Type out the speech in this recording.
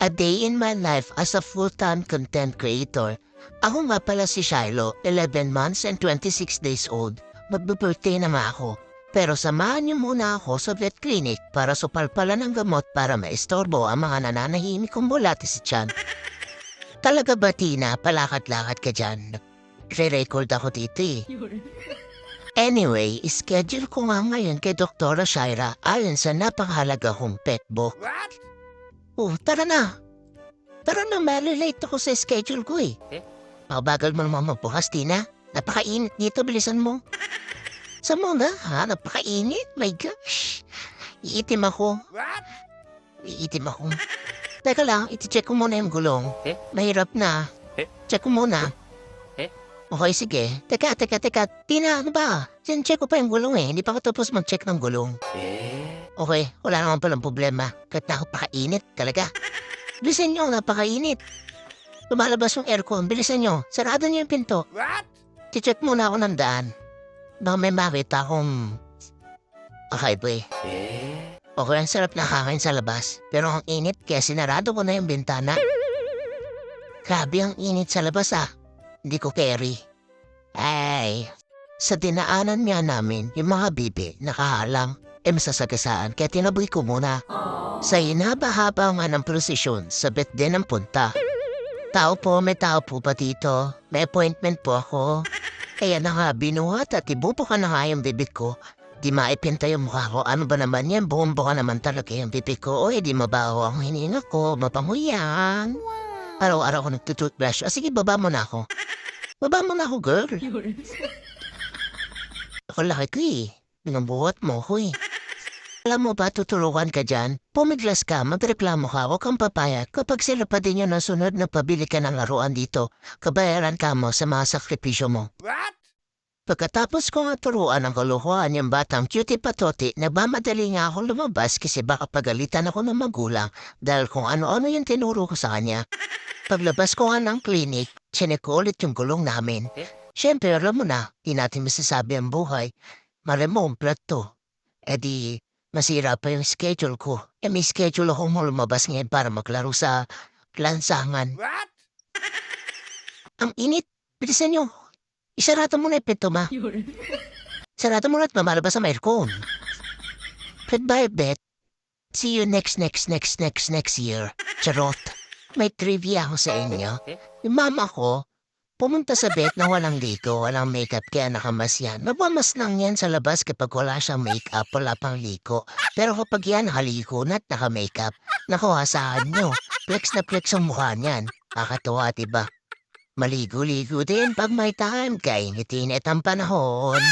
A Day in My Life as a Full-Time Content Creator. Ako nga pala si Shiloh, 11 months and 26 days old. Magbe-birthday na nga ako. Pero samahan niyo muna ako sa vet clinic para supalpalan ng gamot para maistorbo ang mga nananahimik kong bulati si Chan. Talaga ba, Tina? Palakad-lakad ka dyan. Re-record ako dito eh. Anyway, schedule ko nga ngayon kay Dr. Shaira ayon sa napakahalaga kong pet book. Oh, tara na. Tara na, malilate ako sa schedule ko eh. Eh? Pabagal mo naman magbukas, Tina. Napakainit dito, bilisan mo. Sa mo na, ha? Napakainit? My gosh. Iitim ako. Iitim ako. Teka lang, iti-check ko muna yung gulong. Eh? Mahirap na. Eh? Check ko muna. Okay, sige. Teka, teka, teka. Tina, ano ba? Sin check ko pa yung gulong eh. Hindi pa ako tapos mag-check ng gulong. Eh? Okay, wala naman palang problema. Kahit na napakainit talaga. Bilisan nyo, napakainit. Lumalabas yung aircon, bilisan nyo. Sarado nyo yung pinto. What? Check muna ako ng daan. Baka may makita akong... kakaiba eh. Eh? Okay, ang sarap na hangin sa labas. Pero ang init kaya sinarado ko na yung bintana. Grabe ang init sa labas ah. Hindi ko carry. Ay, sa dinaanan nga namin, yung mga bibi nakahalang, eh masasagasaan kaya tinaboy ko muna. Sa inaba-haba nga ng prosesyon, sabit din ang punta. Tao po, may tao po pa dito. May appointment po ako. Kaya na nga, binuhat at ibubo ka na nga yung bibig ko. Di maipinta yung mukha ko. Ano ba naman yan? Bumbo ka naman talaga yung bibig ko. O, di mabaho ang hininga ko. Mapango yan. Araw-araw ko nagtutoothbrush. Ah, sige, baba mo na ako. Baba mo na ako, girl. Ako laki ko eh. Binambuhat mo ko eh. Alam mo ba, tuturukan ka dyan? Pumiglas ka, magreklamo ka, huwag kang papayag. Kapag sila pa din yung nasunod na pabili ka ng laruan dito, kabayaran ka mo sa mga sakripisyo mo. What? Pagkatapos ko nga turuan ng kaluhuan yung batang cutie patoti, nagmamadali nga ako lumabas kasi baka pagalitan ako ng magulang dahil kung ano-ano yung tinuro ko sa kanya. Paglabas ko nga ng clinic, chinek ko ulit yung gulong namin. Siyempre, alam mo na, di natin masasabi ang buhay. Maremong to. E di, masira pa yung schedule ko. E may schedule akong lumabas ngayon para maglaro sa lansangan. What? Ang init, bilisan nyo. Isarado mo na yung pinto, ma. Sarado mo na at mamalabas ang aircon. Goodbye, Bet. See you next, next, next, next, next year. Charot. May trivia ako sa inyo. Yung mama ko, pumunta sa bet na walang liko, walang makeup, kaya nakamas yan. Mabamas lang yan sa labas kapag wala siyang makeup, wala pang liko. Pero kapag yan nakaliko na at naka-makeup, nakuha saan nyo. Flex na flex ang mukha niyan. Kakatuwa, diba? Maligo-ligo din pag may time, kainitinit ang panahon.